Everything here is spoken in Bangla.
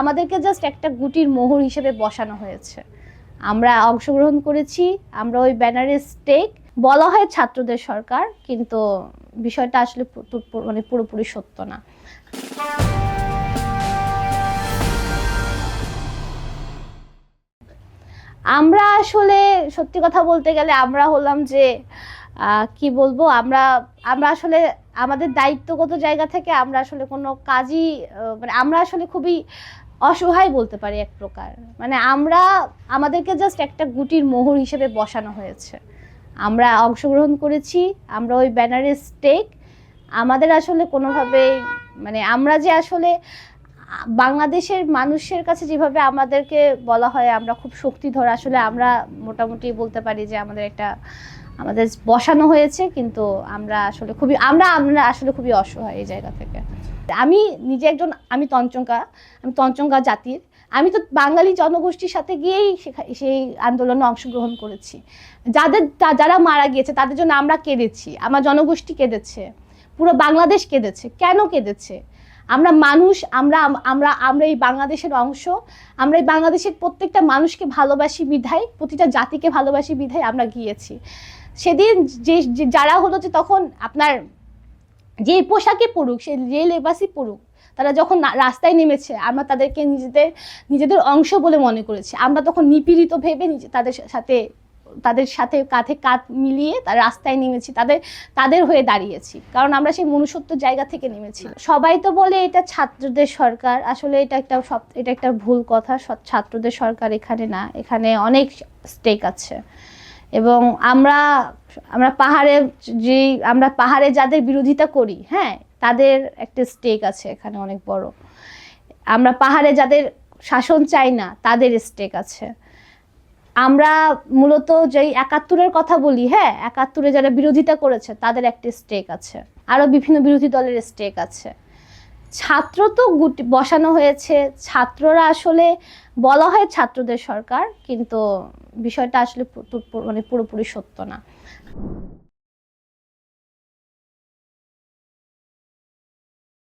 আমাদেরকে জাস্ট একটা গুটির মোহর হিসেবে বসানো হয়েছে। আমরা অংশগ্রহণ করেছি, আমরা ওই ব্যানারের স্টেক বলা হয় ছাত্রদের সরকার, কিন্তু বিষয়টা আসলে মানে পুরোপুরি সত্য না। আমরা আসলে সত্যি কথা বলতে গেলে আমরা হলাম যে কি বলব, আমরা আমরা আসলে আমাদের দায়িত্বগত জায়গা থেকে আমরা আসলে কোনো কাজই মানে আমরা আসলে খুবই অসহায় বলতে পারি এক প্রকার। মানে আমরা, আমাদেরকে জাস্ট একটা গুটির মোহর হিসেবে বসানো হয়েছে। আমরা অংশগ্রহণ করেছি, আমরা ওই ব্যানারের স্টেক আমাদের আসলে কোনোভাবেই মানে আমরা যে আসলে বাংলাদেশের মানুষের কাছে যেভাবে আমাদেরকে বলা হয়, আমরা খুব শক্তিধর। আসলে আমরা মোটামুটি বলতে পারি যে আমাদের একটা, আমাদের বসানো হয়েছে, কিন্তু আমরা আসলে খুবই, আমরা আমরা আসলে খুবই অসহায় এই জায়গা থেকে। আমি নিজে একজন, আমি তঞ্চঙ্কা আমি তঞ্চঙ্কা জাতির। আমি তো বাঙালি জনগোষ্ঠীর সাথে গিয়েই সেই আন্দোলনে অংশগ্রহণ করেছি। যাদের যারা মারা গিয়েছে, তাদের জন্য আমরা কেঁদেছি, আমার জনগোষ্ঠী কেঁদেছে, পুরো বাংলাদেশ কেঁদেছে। কেন কেঁদেছে? আমরা মানুষ, আমরা আমরা আমরা এই বাংলাদেশের অংশ, আমরা এই বাংলাদেশের প্রত্যেকটা মানুষকে ভালোবাসি বিধায়, প্রতিটা জাতিকে ভালোবাসি বিধায় আমরা গিয়েছি। সেদিন যে- যারা হলো যে তখন আপনার যে পোশাকে পড়ুক সে যে লেবাসই পড়ুক তারা যখন রাস্তায় নেমেছে আমরা তাদেরকে নিজেদের নিজেদের অংশ বলে মনে করেছি। আমরা তখন নিপীড়িত ভেবে নিজে তাদের সাথে তাদের সাথে কাঁধে কাঁধ মিলিয়ে তার রাস্তায় নেমেছি তাদের তাদের হয়ে দাঁড়িয়েছি। কারণ আমরা সেই মনুষ্যত্ব জায়গা থেকে নেমেছি। সবাই তো বলে এটা ছাত্রদের সরকার। আসলে এটা একটা সব এটা একটা ভুল কথা। সব- ছাত্রদের সরকার এখানে না এখানে অনেক স্টেক আছে। এবং আমরা আমরা পাহাড়ে যে, আমরা পাহাড়ে যাদের বিরোধিতা করি হ্যাঁ তাদের একটা স্টেক আছে এখানে অনেক বড়। আমরা পাহাড়ে যাদের শাসন চাই না, তাদের স্টেক আছে। আমরা মূলত যেই একাত্তরের কথা বলি হ্যাঁ একাত্তরে যারা বিরোধিতা করেছে, তাদের একটা স্টেক আছে। আরও বিভিন্ন বিরোধী দলের স্টেক আছে। ছাত্র তো গুটি, বসানো হয়েছে। ছাত্ররা আসলে বলা হয় ছাত্রদের সরকার, কিন্তু বিষয়টা আসলে মানে পুরোপুরি সত্য না।